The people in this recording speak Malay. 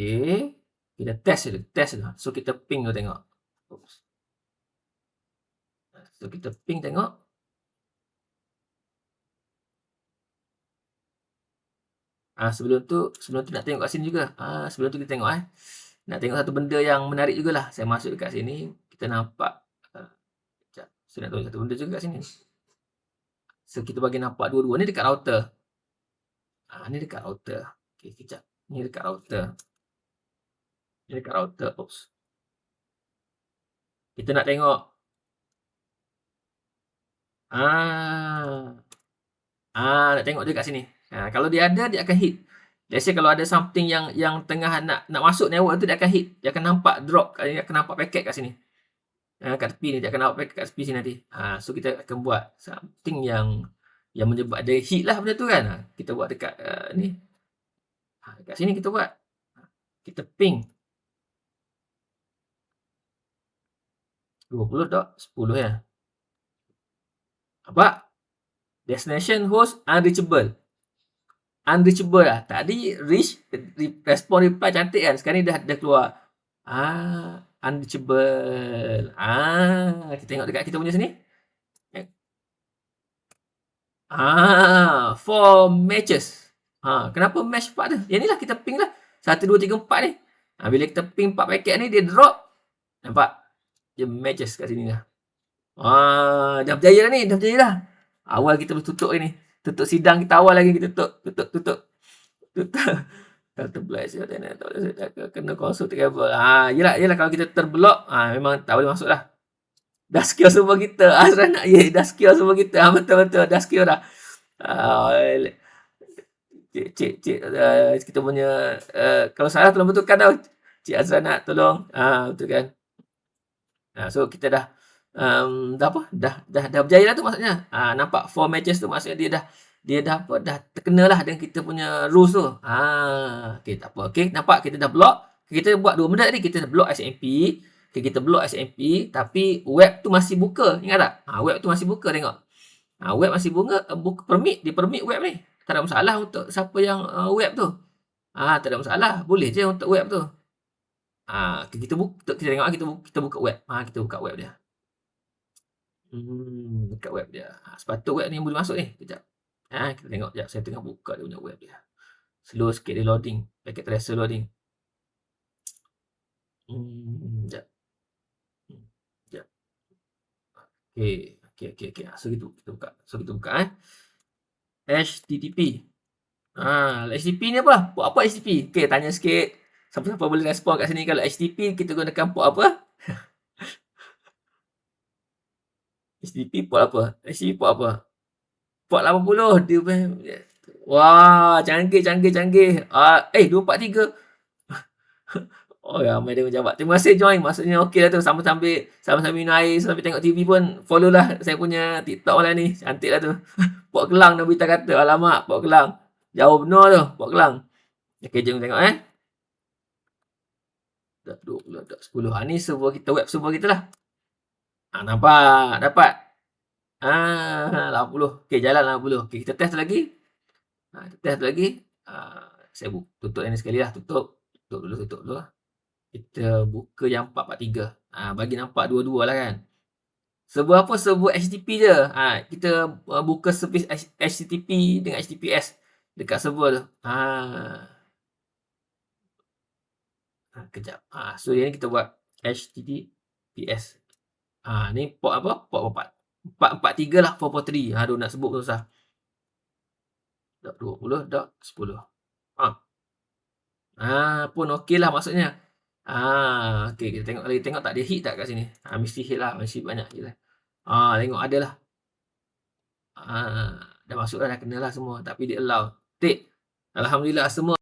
Okey. Kita test dulu, test dulu. So, kita ping dulu tengok. Oops. So, kita ping tengok. Ah, sebelum tu, sebelum tu nak tengok kat sini juga. Ah, sebelum tu kita tengok eh. Nak tengok satu benda yang menarik jugalah. Saya masuk dekat sini, kita nampak uh, sekejap. Saya nak tunjuk satu benda juga kat sini. So, kita bagi nampak dua-dua. Ni dekat router. Ah, ni dekat router. Okey, kejap. Ni dekat router. Dekat router. Oops. Kita nak tengok. Ah. Ah, nak tengok dia kat sini. Ha, kalau dia ada, dia akan hit. Let's say kalau ada something yang yang tengah nak nak masuk network tu, dia akan hit. Dia akan nampak drop, dia akan nampak paket kat sini. Ha, kat tepi ni, dia akan nampak paket kat tepi sini nanti. Ha, so, kita akan buat something yang yang menyebabkan dia hit lah benda tu kan. Kita buat dekat uh, ni. Ha, dekat sini kita buat. Kita ping. 20 dot 10 ya. Nampak? Destination host unreachable unreachable lah. Tadi reach, respon reply cantik kan. Sekarang ni dah, dah keluar. Ah, unreachable. Ah, kita tengok dekat kita punya sini. Ah, four matches. Ha, kenapa match 4 tu? Yang ni lah kita ping lah. 1, 2, 3, 4 ni. Ha, bila kita ping 4 paket ni, dia drop. Nampak? Dia matches kat sini lah. Ah, dah berjaya dah ni. Dah berjaya dah. Awal kita tutup ni. Tutup sidang kita awal lagi kita tutup tutup tutup. Tutup. Kata blast ya dan tak boleh saya kena consult kabel ha yalah yalah kalau kita terblok ha memang tak boleh masuk lah. Dah skill semua kita. Azra nak ye dah skill semua kita. Ha, betul betul. Dah skill dah. Ha, cik cik cik uh, kita punya uh, kalau salah tolong betulkan tau. Cik Azra nak tolong. Ha betul kan ha, so kita dah um, dah apa? Dah dah dah berjaya lah tu maksudnya. Ha, nampak four matches tu maksudnya dia dah dia dah apa? Dah terkena lah dengan kita punya rules tu. Ha okey tak apa. Okey nampak kita dah block. Kita buat dua benda tadi. Kita dah block SMP okay, kita block SMP tapi web tu masih buka. Ingat tak? Ha, web tu masih buka tengok. Ha, web masih buka uh, buka permit dia permit web ni. Tak ada masalah untuk siapa yang uh, web tu. Ha, tak ada masalah. Boleh je untuk web tu ha, kita buka kita tengok kita buka, kita buka web ha, kita buka web dia Hmm, dekat web dia. Ha, sepatut web ni boleh masuk ni. Kejap. Ha, kita tengok sekejap. Saya tengah buka dia punya web dia. Slow sikit dia loading. Packet tracer loading. Hmm. Hmm, sekejap. Okay. Okay, okay, okay. So, kita, kita buka. So, kita buka eh. HTTP. Ha, HTTP ni apa? Port apa HTTP? Okay, tanya sikit. Siapa-siapa boleh respon kat sini. Kalau HTTP, kita gunakan port apa? HDP port apa? HDP port apa? Port 80 dia Wah, canggih, canggih, canggih. Uh, eh, 243. oh, ramai dia menjawab. Terima kasih join. Maksudnya okey lah tu. Sambil-sambil sambil-sambil minum air, sambil tengok TV pun follow lah saya punya TikTok lah ni. Cantik lah tu. port Kelang dah berita kata. Alamak, Port Kelang. Jauh benar tu, Port Kelang. Okey, jom tengok eh. Dah 20, dah 10. Ha, ni server kita, web server kita lah. Ha, nampak? Dapat? Ah, 80. Okey, jalan 80. Okey, kita test lagi. Ha, kita test lagi. Ha, saya buka, tutup ini sekali lah. Tutup. Tutup dulu, tutup dulu. Kita buka yang 443. Ha, bagi nampak dua-dua lah kan. Server apa? Server HTTP je. Ha, kita buka service HTTP dengan HTTPS dekat server tu. Ha. Ha kejap. Ha, so, yang ni kita buat HTTPS. Ha, ni port apa? Port 4. 443 lah, 443. Aduh, nak sebut pun susah. Dot 20, dot 10. Ha. Ha, pun okey lah maksudnya. Ha, okey, kita tengok lagi. Tengok tak dia hit tak kat sini. Ha, mesti hit lah. Mesti banyak je lah. Ha, tengok ada lah. Ha, dah masuk dah, dah kena lah semua. Tapi dia allow. Tik. Alhamdulillah semua.